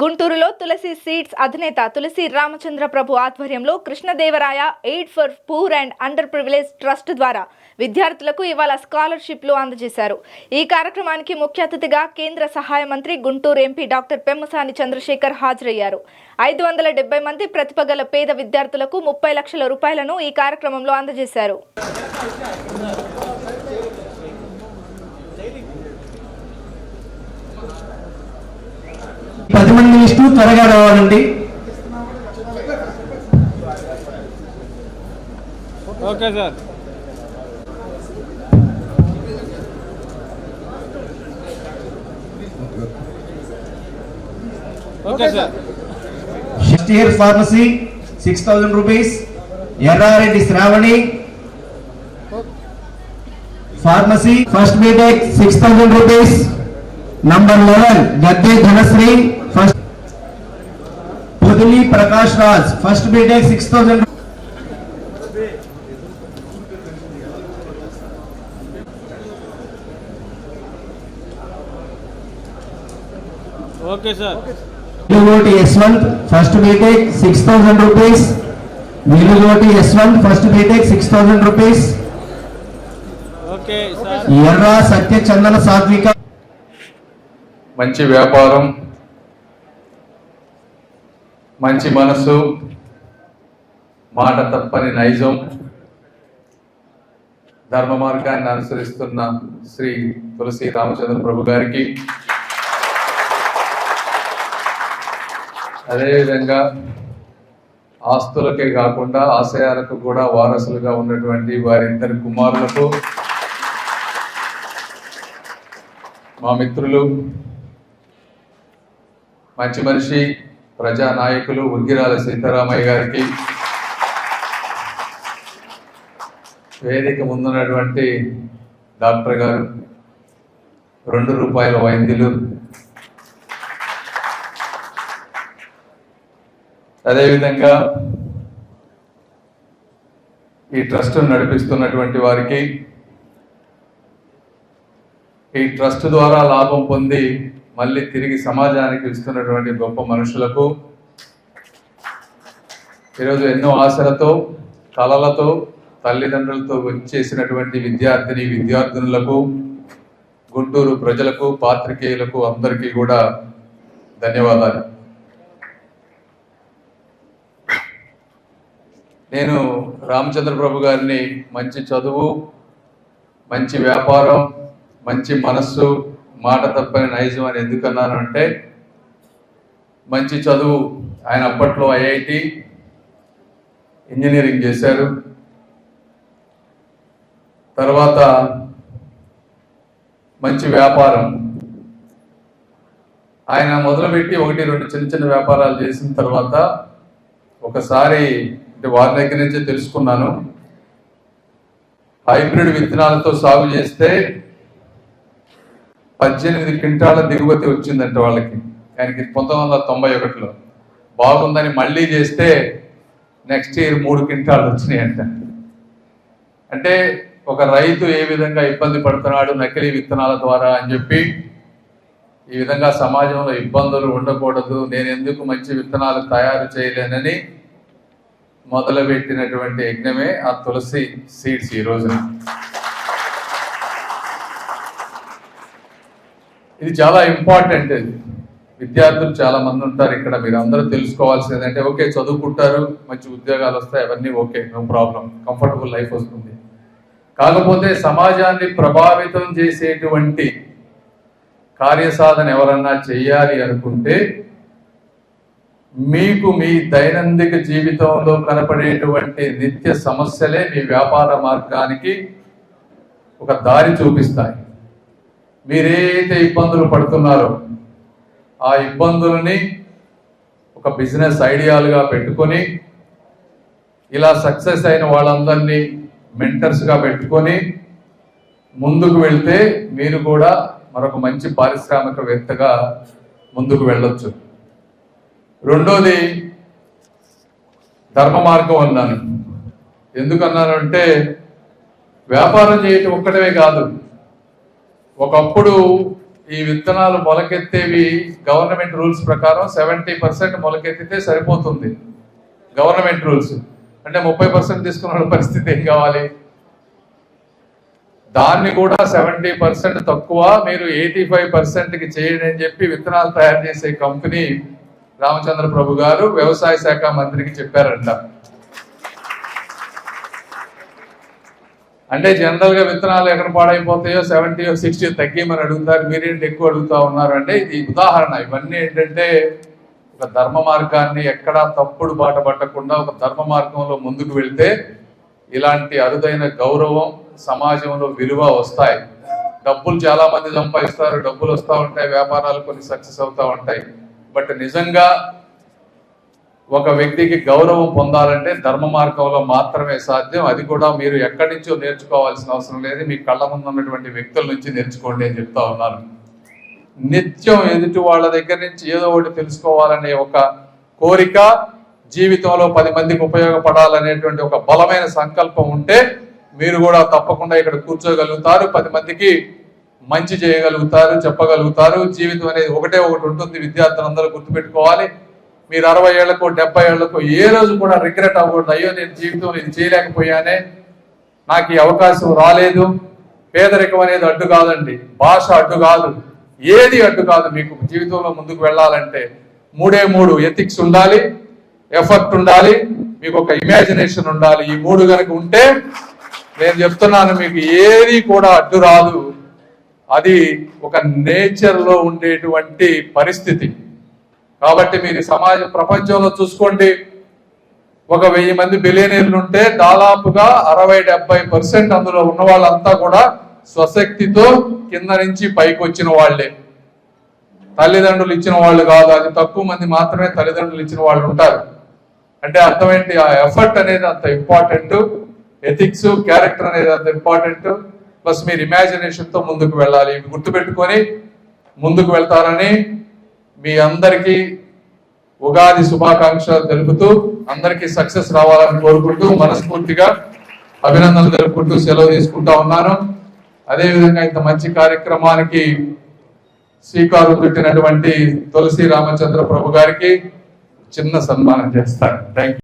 గుంటూరులో తులసి సీడ్స్ అధినేత తులసి రామచంద్ర ప్రభు ఆధ్వర్యంలో Krishnadevaraya aid for poor and under privilege trust ద్వారా విద్యార్థులకు ఇవాళ స్కాలర్షిప్లు అందజేశారు. ఈ కార్యక్రమానికి ముఖ్య అతిథిగా కేంద్ర సహాయ మంత్రి గుంటూరు ఎంపీ డాక్టర్ పెమ్మసాని చంద్రశేఖర్ హాజరయ్యారు. ఐదు వందల డెబ్బై మంది ప్రతిభ గల పేద విద్యార్థులకు ముప్పై లక్షల రూపాయలను ఈ కార్యక్రమంలో అందజేశారు. పది మంది ఇస్తూ త్వరగా రావాలండి. Okay sir. Okay sir. First year pharmacy six thousand rupees. Errareddy Sravani. Pharmacy first BTech six thousand rupees. Number eleven Gadde Dhanasri first Podili Prakash Raj first BTech six thousand okay sir. Velugoti Yashwant first BTech six thousand rupees. Velugoti Yashwant first BTech six thousand rupees. Erra Satyachandana Satvika మంచి వ్యాపారం మంచి మనసు మాట తప్పని నైజం ధర్మ మార్గాన్ని అనుసరిస్తున్న శ్రీ తులసి రామచంద్ర ప్రభు గారికి. అదేవిధంగా ఆస్తులకే కాకుండా ఆశయాలకు కూడా వారసులుగా ఉన్నటువంటి వారిద్దరి కుమారులకు మా మిత్రులు మంచి మనిషి ప్రజా నాయకులు ఉగ్గిరాల సీతారామయ్య గారికి. వేదిక ముందున్నటువంటి డాక్టర్ గారు రెండు రూపాయల వైద్యులు. అదేవిధంగా ఈ ట్రస్ట్ నడిపిస్తున్నటువంటి వారికి ఈ ట్రస్ట్ ద్వారా లాభం పొంది మళ్ళీ తిరిగి సమాజానికి ఇస్తున్నటువంటి గొప్ప మనుషులకు ఈరోజు ఎన్నో ఆశలతో కళలతో తల్లిదండ్రులతో వచ్చేసినటువంటి విద్యార్థిని విద్యార్థినులకు గుంటూరు ప్రజలకు పాత్రికేయులకు అందరికీ కూడా ధన్యవాదాలు. నేను రామచంద్ర ప్రభు గారిని మంచి చదువు మంచి వ్యాపారం మంచి మనస్సు మాట తప్పని నైజం అని ఎందుకన్నాను అంటే మంచి చదువు ఆయన అప్పట్లో ఐఐటి ఇంజనీరింగ్ చేశారు. తర్వాత మంచి వ్యాపారం. ఆయన మొదలుపెట్టి ఒకటి రెండు చిన్న చిన్న వ్యాపారాలు చేసిన తర్వాత ఒకసారి అంటే వారి దగ్గర నుంచే తెలుసుకున్నాను. హైబ్రిడ్ విత్తనాలతో సాగు చేస్తే పద్దెనిమిది క్వింటాల దిగుమతి వచ్చిందంట వాళ్ళకి. ఆయనకి పంతొమ్మిది వందల తొంభై ఒకటిలో. బాగుందని మళ్ళీ చేస్తే నెక్స్ట్ ఇయర్ మూడు క్వింటాలు వచ్చినాయంట. అంటే ఒక రైతు ఏ విధంగా ఇబ్బంది పడుతున్నాడు నకిలీ విత్తనాల ద్వారా అని చెప్పి ఈ విధంగా సమాజంలో ఇబ్బందులు ఉండకూడదు నేను ఎందుకు మంచి విత్తనాలు తయారు చేయలేనని మొదలుపెట్టినటువంటి యజ్ఞమే ఆ తులసి సీడ్స్ ఈ రోజున. ఇది చాలా ఇంపార్టెంట్ ఇది. విద్యార్థులు చాలా మంది ఉంటారు ఇక్కడ మీరు అందరూ తెలుసుకోవాల్సింది ఏంటంటే ఓకే చదువుకుంటారు మంచి ఉద్యోగాలు వస్తాయి అవన్నీ okay no problem comfortable life వస్తుంది. కాకపోతే సమాజాన్ని ప్రభావితం చేసేటువంటి కార్యసాధన ఎవరన్నా చేయాలి అనుకుంటే మీకు మీ దైనందిక జీవితంలో కనపడేటువంటి నిత్య సమస్యలే మీ వ్యాపార మార్గానికి ఒక దారి చూపిస్తాయి. మీరేతే ఇబ్బందులు పడుతున్నారో ఆ ఇబ్బందులని ఒక బిజినెస్ ఐడియాలుగా పెట్టుకొని ఇలా సక్సెస్ అయిన వాళ్ళందరినీ మెంటర్స్గా పెట్టుకొని ముందుకు వెళ్తే మీరు కూడా మరొక మంచి పారిశ్రామికవేత్తగా ముందుకు వెళ్ళొచ్చు. రెండోది ధర్మ మార్గం అన్నాను. ఎందుకన్నానంటే వ్యాపారం చేయటం ఒక్కటమే కాదు. ఒకప్పుడు ఈ విత్తనాలు మొలకెత్తేవి గవర్నమెంట్ రూల్స్ ప్రకారం సెవెంటీ పర్సెంట్ మొలకెత్తితే సరిపోతుంది. Government rules. అంటే ముప్పై పర్సెంట్ తీసుకున్న పరిస్థితి ఏం కావాలి? దాన్ని కూడా సెవెంటీ పర్సెంట్ తక్కువ మీరు ఎయిటీ ఫైవ్ పర్సెంట్కి చేయండి అని చెప్పి విత్తనాలు తయారు చేసే కంపెనీ రామచంద్ర ప్రభు గారు వ్యవసాయ శాఖ మంత్రికి చెప్పారంట. అంటే జనరల్గా విత్తనాలు ఎక్కడ పాడైపోతాయో సెవెంటీ సిక్స్టీ తగ్గిమని అడుగుతారు. మీరేంటి ఎక్కువ అడుగుతా ఉన్నారు అంటే ఇది ఉదాహరణ. ఇవన్నీ ఏంటంటే ఒక ధర్మ మార్గాన్ని ఎక్కడా తప్పుడు బాట పట్టకుండా ఒక ధర్మ మార్గంలో ముందుకు వెళ్తే ఇలాంటి అరుదైన గౌరవం సమాజంలో విలువ వస్తాయి. డబ్బులు చాలా మంది సంపాదిస్తారు. డబ్బులు వస్తూ ఉంటాయి. వ్యాపారాలు కొన్ని సక్సెస్ అవుతా ఉంటాయి. బట్ నిజంగా ఒక వ్యక్తికి గౌరవం పొందాలంటే ధర్మ మార్గంలో మాత్రమే సాధ్యం. అది కూడా మీరు ఎక్కడి నుంచో నేర్చుకోవాల్సిన అవసరం లేదు. మీ కళ్ళ ముందు ఉన్నటువంటి వ్యక్తుల నుంచి నేర్చుకోండి అని చెప్తా ఉన్నాను. నిత్యం ఎదుటి వాళ్ళ దగ్గర నుంచి ఏదో ఒకటి తెలుసుకోవాలనే ఒక కోరిక జీవితంలో పది మందికి ఉపయోగపడాలనేటువంటి ఒక బలమైన సంకల్పం ఉంటే మీరు కూడా తప్పకుండా ఇక్కడ కూర్చోగలుగుతారు. పది మందికి మంచి చేయగలుగుతారు చెప్పగలుగుతారు. జీవితం అనేది ఒకటే ఒకటి ఉంటుంది. విద్యార్థులందరూ గుర్తుపెట్టుకోవాలి. మీరు అరవై ఏళ్ళకు డెబ్బై ఏళ్ళకు ఏ రోజు కూడా రిగ్రెట్ అవ్వకూడదు. అయ్యో నేను జీవితంలో ఇది చేయలేకపోయానే నాకు ఈ అవకాశం రాలేదు. పేదరికం అనేది అడ్డు కాదండి. భాష అడ్డు కాదు. ఏది అడ్డు కాదు మీకు. జీవితంలో ముందుకు వెళ్ళాలంటే మూడే మూడు ఎథిక్స్ ఉండాలి ఎఫర్ట్ ఉండాలి మీకు ఒక ఇమాజినేషన్ ఉండాలి. ఈ మూడు కనుక ఉంటే నేను చెప్తున్నాను మీకు ఏది కూడా అడ్డు రాదు. అది ఒక నేచర్లో ఉండేటువంటి పరిస్థితి. కాబట్టి మీరు సమాజ ప్రపంచంలో చూసుకోండి. ఒక వెయ్యి మంది బిలియనీర్లు ఉంటే దాదాపుగా అరవై డెబ్బై పర్సెంట్ అందులో ఉన్న వాళ్ళంతా కూడా స్వశక్తితో కింద నుంచి పైకి వచ్చిన వాళ్ళే. తల్లిదండ్రులు ఇచ్చిన వాళ్ళు కాదు అది తక్కువ మంది మాత్రమే తల్లిదండ్రులు ఇచ్చిన వాళ్ళు ఉంటారు. అంటే అర్థమేంటి? ఆ ఎఫర్ట్ అనేది అంత ఇంపార్టెంట్ ఎథిక్స్ క్యారెక్టర్ అనేది అంత ఇంపార్టెంట్ ప్లస్ మీరు ఇమాజినేషన్తో ముందుకు వెళ్ళాలి. ఇవి గుర్తుపెట్టుకొని ముందుకు వెళ్తారని మీ అందరికీ ఉగాది శుభాకాంక్షలు తెలుపుతూ అందరికీ సక్సెస్ రావాలని కోరుకుంటూ మనస్ఫూర్తిగా అభినందనలు తెలుపుకుంటూ సెలవు తీసుకుంటా ఉన్నాను. అదేవిధంగా ఇంత మంచి కార్యక్రమానికి శ్రీకారం చుట్టినటువంటి తులసి రామచంద్ర ప్రభు గారికి చిన్న సన్మానం చేస్తాను. థ్యాంక్